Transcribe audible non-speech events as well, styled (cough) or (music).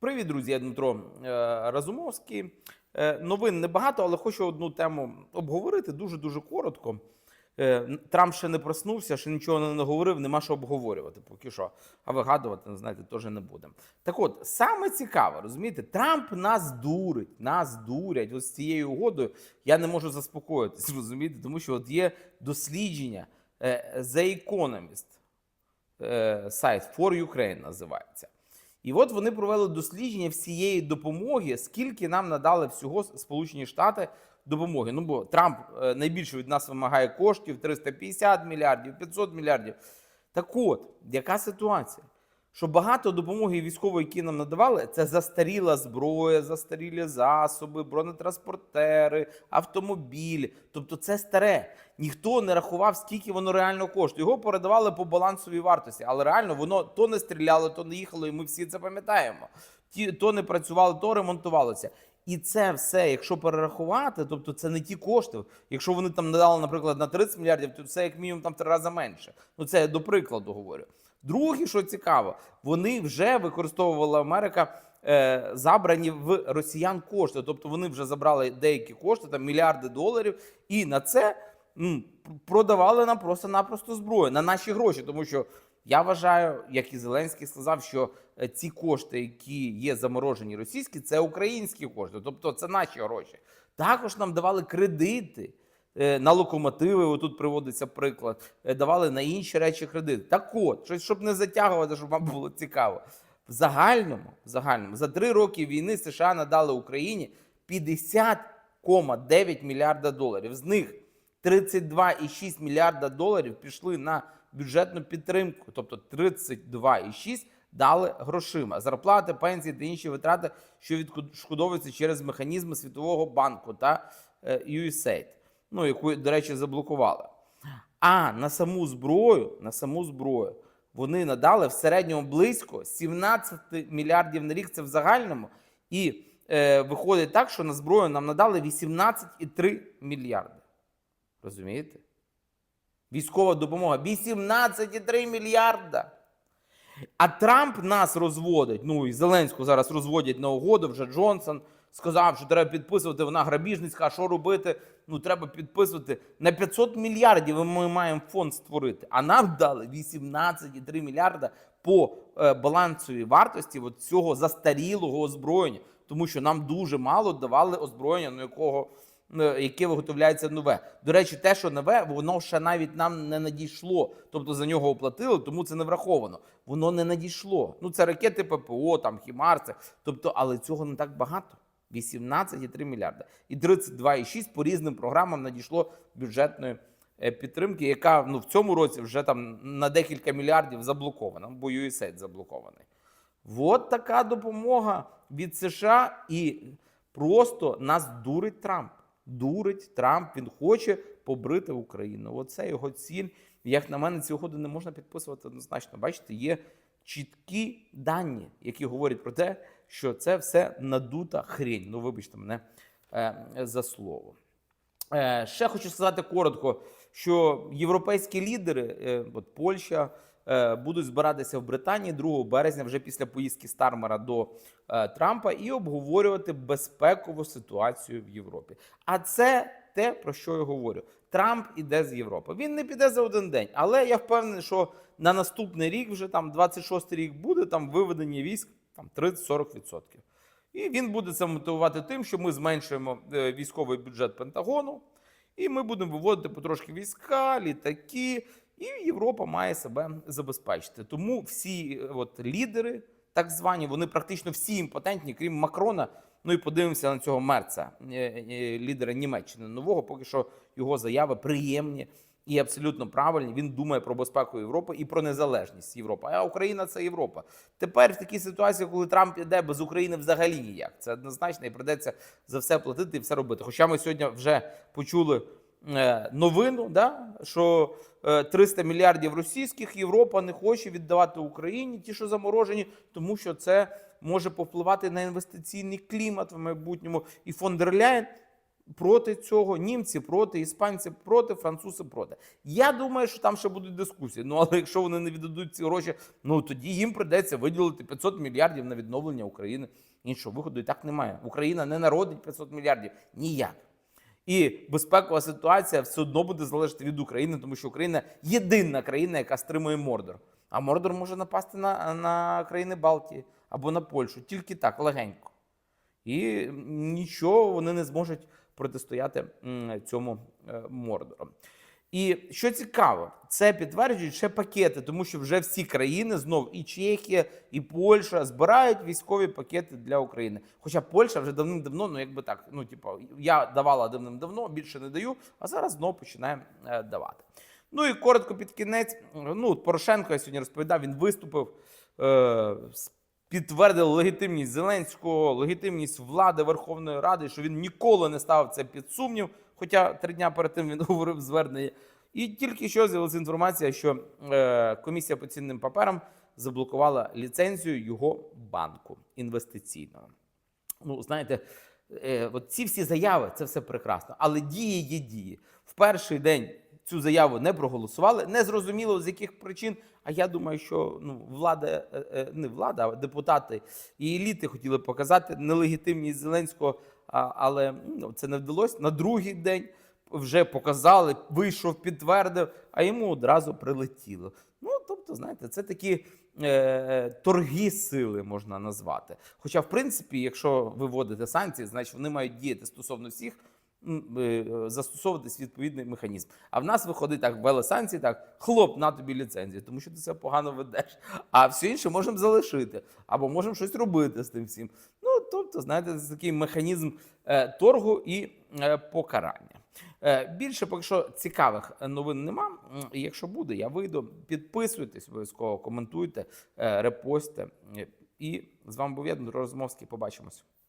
Привіт, друзі, я Дмитро е, Разумовський. Е, Новин небагато, але хочу одну тему обговорити дуже дуже коротко. Е, Трамп ще не проснувся, ще нічого не наговорив, нема що обговорювати поки що. А вигадувати, знаєте, теж не будемо. Так от, саме цікаве, розумієте, Трамп нас дурить, нас дурять. Ось цією угодою я не можу заспокоїтися, (laughs) розумієте, тому що от є дослідження The Economist, е, сайт For Ukraine називається. І от вони провели дослідження всієї допомоги, скільки нам надали всього Сполучені Штати допомоги. Ну бо Трамп е, найбільше від нас вимагає коштів 350 мільярдів, 500 мільярдів. Так от, яка ситуація? Що багато допомоги військової, які нам надавали, це застаріла зброя, застарілі засоби, бронетранспортери, автомобілі. Тобто це старе. Ніхто не рахував, скільки воно реально коштує. Його передавали по балансовій вартості, але реально воно то не стріляло, то не їхало, і ми всі це пам'ятаємо. Ті, то не працювало, то ремонтувалося. І це все, якщо перерахувати, тобто це не ті кошти. Якщо вони там надали, наприклад, на 30 мільярдів, то це як мінімум там три рази менше. Ну це я до прикладу говорю. Друге, що цікаво, вони вже використовувала Америка е, забрані в росіян кошти. Тобто вони вже забрали деякі кошти, там мільярди доларів, і на це м, продавали нам просто-напросто зброю на наші гроші. Тому що я вважаю, як і Зеленський сказав, що е, ці кошти, які є заморожені російські, це українські кошти, тобто це наші гроші. Також нам давали кредити. Е, На локомотиви, отут приводиться приклад, е, давали на інші речі кредити. Так от, щось, щоб не затягувати, щоб вам було цікаво. В загальному, в загальному за три роки війни США надали Україні 50,9 мільярда доларів. З них 32,6 мільярда доларів пішли на бюджетну підтримку, тобто 32,6 дали грошима. Зарплати, пенсії та інші витрати, що відшкодовуються через механізми Світового банку та е, USAID, ну яку, до речі, заблокували. А на саму зброю, на саму зброю вони надали в середньому близько 17 мільярдів на рік. Це в загальному. І е, виходить так, що на зброю нам надали 18,3 мільярди. Розумієте? Військова допомога 18,3 мільярда. А Трамп нас розводить. Ну і Зеленську зараз розводять на угоду. Вже Джонсон сказав, що треба підписувати. Вона грабіжницька. А що робити? Ну треба підписувати на 500 мільярдів. Ми маємо фонд створити. А нам дали 18,3 мільярда по е, балансовій вартості от цього застарілого озброєння, тому що нам дуже мало давали озброєння, на якого е, яке виготовляється нове. До речі, те, що нове, воно ще навіть нам не надійшло. Тобто за нього оплатили, тому це не враховано. Воно не надійшло. Ну це ракети ППО, там Хімарси. Тобто, але цього не так багато. 18,3 мільярда. І 32,6 по різним програмам надійшло бюджетної е, підтримки, яка ну в цьому році вже там на декілька мільярдів заблокована, бо USAID заблокований. От така допомога від США, і просто нас дурить Трамп. Дурить Трамп. Він хоче побрити Україну. Оце його ціль. Як на мене, ці угоди не можна підписувати однозначно. Бачите, є чіткі дані, які говорять про те, що це все надута хрень. Ну, вибачте мене е, за слово. Е, ще хочу сказати коротко, що європейські лідери, е, от Польща, будуть збиратися в Британії 2 березня, вже після поїздки Стармера до Трампа, і обговорювати безпекову ситуацію в Європі. А це те, про що я говорю. Трамп іде з Європи. Він не піде за один день, але я впевнений, що на наступний рік, вже там 26 рік, буде там виведення військ там 30-40%. І він буде це мотивувати тим, що ми зменшуємо е, військовий бюджет Пентагону, і ми будемо виводити потрошки війська, літаки, і Європа має себе забезпечити. Тому всі е, от, лідери, так звані, вони практично всі імпотентні, крім Макрона. Ну і подивимося на цього мерца, е, е, лідера Німеччини нового. Поки що його заяви приємні і абсолютно правильні. Він думає про безпеку Європи і про незалежність Європи. А Україна це Європа. Тепер в такій ситуації, коли Трамп іде без України взагалі ніяк. Це однозначно і придеться за все платити і все робити. Хоча ми сьогодні вже почули е, новину, да, що е, 300 мільярдів російських Європа не хоче віддавати Україні, ті, що заморожені, тому що це може повпливати на інвестиційний клімат в майбутньому. І фон дер Ляєн проти цього, німці проти, іспанці проти, французи проти. Я думаю, що там ще будуть дискусії. Ну але якщо вони не віддадуть ці гроші, ну тоді їм придеться виділити 500 мільярдів на відновлення України. Іншого виходу і так немає. Україна не народить 500 мільярдів ніяк. І безпекова ситуація все одно буде залежати від України, тому що Україна єдина країна, яка стримує Мордор. А Мордор може напасти на, на країни Балтії або на Польщу тільки так, легенько. І нічого вони не зможуть протистояти цьому е, Мордору. І що цікаво, це підтверджують ще пакети, тому що вже всі країни знов і Чехія, і Польща збирають військові пакети для України. Хоча Польща вже давним-давно, ну якби так, ну типу, я давала давним-давно, більше не даю, а зараз знов починає е, давати. Ну і коротко під кінець. Ну, Порошенко я сьогодні розповідав, він виступив, е, с- підтвердив легітимність Зеленського, легітимність влади Верховної Ради, що він ніколи не ставив це під сумнів. Хоча три дня перед тим він (laughs) говорив звернення. І тільки що з'явилася інформація, що е, комісія по цінним паперам заблокувала ліцензію його банку інвестиційного. Ну, знаєте, е, от ці всі заяви це все прекрасно, але дії є дії. В перший день цю заяву не проголосували, не зрозуміло з яких причин. А я думаю, що ну, влада, е, е, не влада, а депутати і еліти хотіли показати нелегітимність Зеленського, але ну, це не вдалося. На другий день вже показали, вийшов, підтвердив, а йому одразу прилетіло. Ну, тобто, знаєте, це такі е, торги сили можна назвати. Хоча, в принципі, якщо ви вводите санкції, значить вони мають діяти стосовно всіх. Е, Застосовуватись відповідний механізм. А в нас виходить так: ввели санкції, так хлоп, на тобі ліцензію, тому що ти це погано ведеш. А все інше можемо залишити, або можемо щось робити з тим всім. Ну тобто, знаєте, це такий механізм е, торгу і е, покарання. Більше поки що цікавих новин нема. Якщо буде, я вийду. Підписуйтесь обов'язково, коментуйте, репостите. І з вами був я, Дмитро Розмовський. Побачимось.